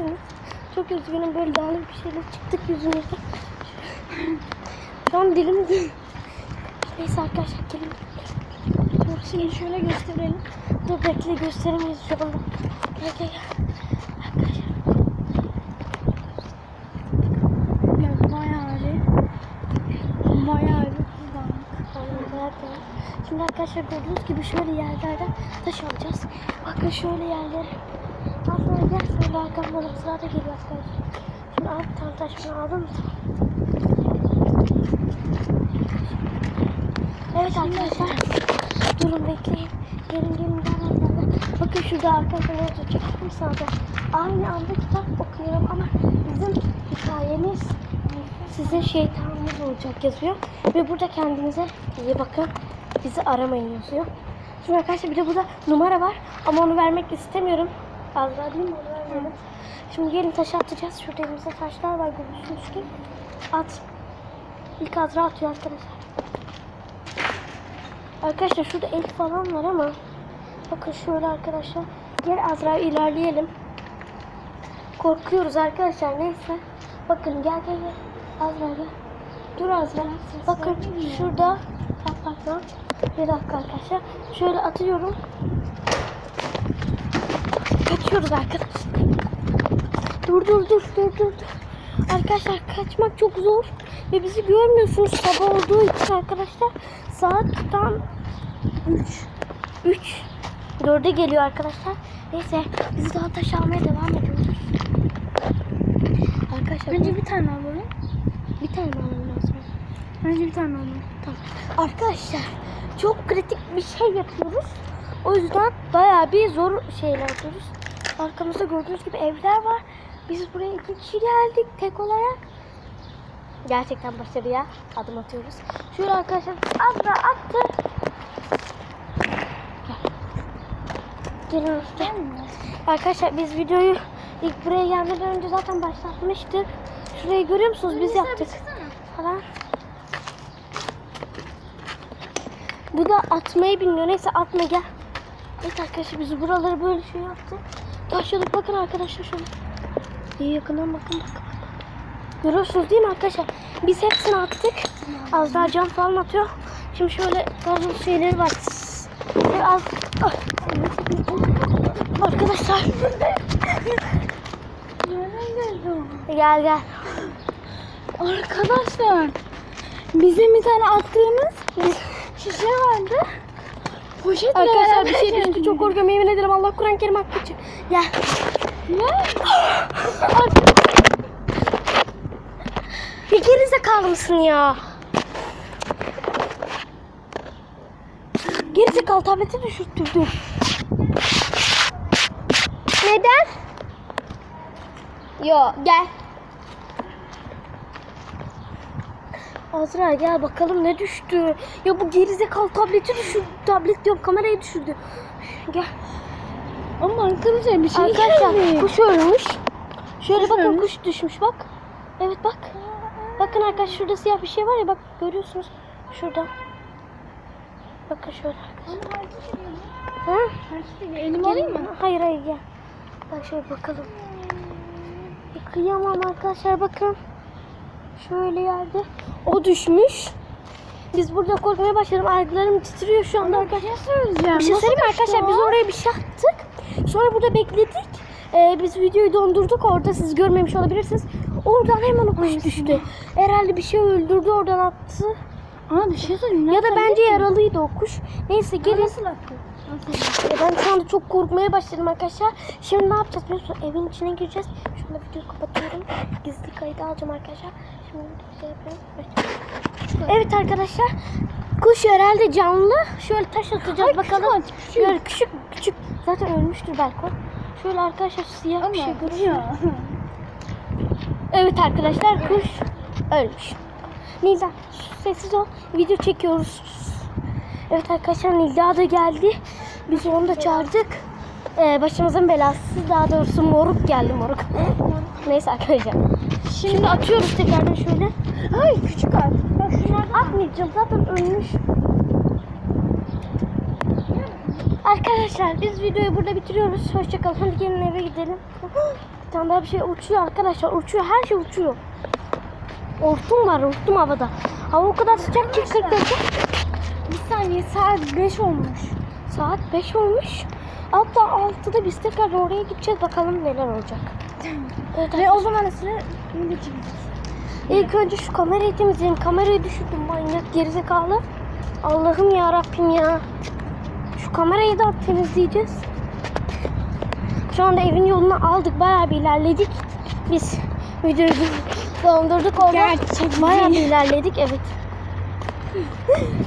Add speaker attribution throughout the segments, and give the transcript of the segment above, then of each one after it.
Speaker 1: görebilirsiniz. Çok üzgünüm böyle dağınık bir şeyler çıktık yüzümüzde. An dilim Neyse arkadaşlar gelin. Seni şöyle gösterelim. Dur bekle gösteremeyiz şu anda. Gel gel gel. Şimdi arkadaşlar gördüğünüz gibi şöyle yerlerden taş alacağız. Bakın şöyle yerlere. Aslında gel şöyle arkamdan sırada geliyor arkadaşlar. Şimdi al bir tane taş bunu aldın mı? Evet arkadaşlar. Durun bekleyin. Gelin gelin gelin. Bakın şurada arkadaşlar ne yazıyor? Çektim sağda. Aynı anda kitap okuyorum ama bizim hikayemiz size şeytanınız olacak yazıyor. Ve burada kendinize iyi bakın. Bizi aramayın yazıyor. Şimdi arkadaşlar bir de burada numara var. Ama onu vermek istemiyorum. Az daha değil mi? Onu. Şimdi gelin taş atacağız. Şurada elimizde taşlar var görüyorsunuz ki. At. İlk Azra atıyor arkadaşlar. Arkadaşlar şurada el falan var ama bakın şöyle arkadaşlar. Gel Azra ilerleyelim. Korkuyoruz arkadaşlar neyse. Bakın gel gel gel. Azra gel. Dur Azra. Bakın şurada. Bak bak bak. Bir dakika arkadaşlar. Şöyle atıyorum. Kaçıyoruz arkadaşlar. Dur dur dur dur dur. Arkadaşlar kaçmak çok zor. Ve bizi görmüyorsunuz sabah olduğu için arkadaşlar. Saat tam 3. 3. 4'e geliyor arkadaşlar. Neyse biz daha taş almaya devam ediyoruz. Arkadaşlar
Speaker 2: Önce bir tane alalım.
Speaker 1: bir tane alalım lazım?
Speaker 2: Önce bir tane alalım.
Speaker 1: Tamam. Arkadaşlar çok kritik bir şey yapıyoruz. O yüzden bayağı bir zor şeyler yapıyoruz. Arkamızda gördüğünüz gibi evler var. Biz buraya iki kişi geldik tek olarak. Gerçekten başarıya adım atıyoruz. Şöyle arkadaşlar az da attı. Gel. Gelin gel. Arkadaşlar biz videoyu ilk buraya gelmeden önce zaten başlatmıştık. Şurayı görüyor musunuz? Biz yaptık falan. Bu da atmayı bilmiyor. Neyse atma gel. Evet arkadaşlar biz buraları böyle şey yaptık. Taşladık bakın arkadaşlar şöyle. İyi yakından bakın bakın. Görüyorsunuz değil mi arkadaşlar? Biz hepsini attık. Az daha can falan atıyor. Şimdi şöyle gazlı şeyleri var. Ve az... Ah. Arkadaşlar.
Speaker 2: O?
Speaker 1: Gel gel.
Speaker 2: Arkadaşlar. Bizim bir tane attığımız şişe vardı. Poşet
Speaker 1: Arkadaşlar bir şey düştü. Çok korkuyorum. Yemin ederim Allah Kur'an-ı Kerim hakkı için. Gel.
Speaker 2: Ne?
Speaker 1: Bir gerizekalı mısın ya? Gerizekalı tableti düşürttürdü. Neden? Yo gel. Azra gel bakalım ne düştü. Ya bu gerizekalı tableti düşürdü. Tablet diyorum kamerayı düşürdü. Gel.
Speaker 2: Ama arkadaşlar bir şey
Speaker 1: Arkadaşlar kuş ölmüş. Şöyle
Speaker 2: Kuş
Speaker 1: bakın
Speaker 2: ölmüş.
Speaker 1: kuş düşmüş bak. Evet bak. Bakın arkadaşlar şurada siyah bir şey var ya bak görüyorsunuz. Şurada. Bakın şöyle. Ha?
Speaker 2: Elimi alayım mı?
Speaker 1: Hayır hayır gel. Bak şöyle bakalım. Ya Kıyamam arkadaşlar bakın. Şöyle yerde. O düşmüş. Biz burada korkmaya başladım. Ayaklarım titriyor şu anda arkadaşlar.
Speaker 2: söyleyeceğim.
Speaker 1: Bir şey söyleyeyim arkadaşlar? Biz oraya bir şey attık. Sonra burada bekledik. Ee, biz videoyu dondurduk orada. Siz görmemiş olabilirsiniz. Oradan hemen o kuş düştü. Herhalde bir şey öldürdü oradan attı.
Speaker 2: Ama bir şey söyleyeyim.
Speaker 1: Ya da bence yaralıydı o kuş. Neyse gelin.
Speaker 2: Nasıl attı?
Speaker 1: Ya ben şu anda çok korkmaya başladım arkadaşlar. Şimdi ne yapacağız biliyor musun? Evin içine gireceğiz. Şu anda videoyu kapatıyorum. Gizli kaydı alacağım arkadaşlar. Şimdi şey yapıyorum. Evet. Arkadaşlar. Kuş herhalde canlı. Şöyle taş atacağız
Speaker 2: Ay,
Speaker 1: bakalım.
Speaker 2: küçük, küçük.
Speaker 1: Böyle küçük küçük. Zaten ölmüştür belki. Şöyle arkadaşlar siyah bir şey görüyor. Evet arkadaşlar kuş ölmüş. Nilda sessiz ol. Video çekiyoruz. Evet arkadaşlar Nilda da geldi. Biz onu da çağırdık. Ee, başımızın belası daha doğrusu moruk geldi moruk. Neyse arkadaşlar. Şimdi atıyoruz tekrardan şöyle.
Speaker 2: Ay küçük at. Bak şunlardan
Speaker 1: Atmayacağım zaten ölmüş. Arkadaşlar biz videoyu burada bitiriyoruz. Hoşçakalın. Hadi gelin eve gidelim. Bir tane daha bir şey uçuyor arkadaşlar. Uçuyor. Her şey uçuyor. Hortum var. Hortum havada. Hava o kadar sıcak ki 40 derece.
Speaker 2: Saniye saat 5 olmuş.
Speaker 1: Saat 5 olmuş. Hatta 6'da biz tekrar oraya gideceğiz. Bakalım neler olacak. Evet,
Speaker 2: Ve o zaman sıra.
Speaker 1: İlk önce şu kamerayı temizleyelim. Kamerayı düşürdüm manyak gerizekalı. Allah'ım ya Rabbim ya. Şu kamerayı da temizleyeceğiz. Şu anda evin yolunu aldık. Bayağı bir ilerledik. Biz videoyu dondurduk orada.
Speaker 2: Gerçek
Speaker 1: Bayağı bir ilerledik evet.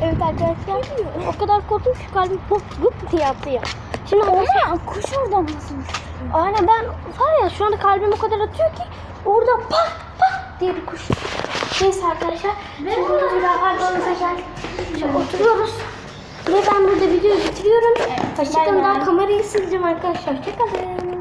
Speaker 1: Evet arkadaşlar. O kadar korktum ki kalbim hop hop diye attı ya. Şimdi hava
Speaker 2: Oha kuş oradan nasıl?
Speaker 1: Aynen ben var ya şu anda kalbim o kadar atıyor ki orada pat pat diye bir kuş. Neyse arkadaşlar. Şimdi burada hayvanımıza geldik. Şimdi oturuyoruz. Ve ben burada videoyu bitiriyorum. Hoşçakalın.
Speaker 2: bay bay.
Speaker 1: Daha kamerayı sileceğim arkadaşlar. Hoşçakalın.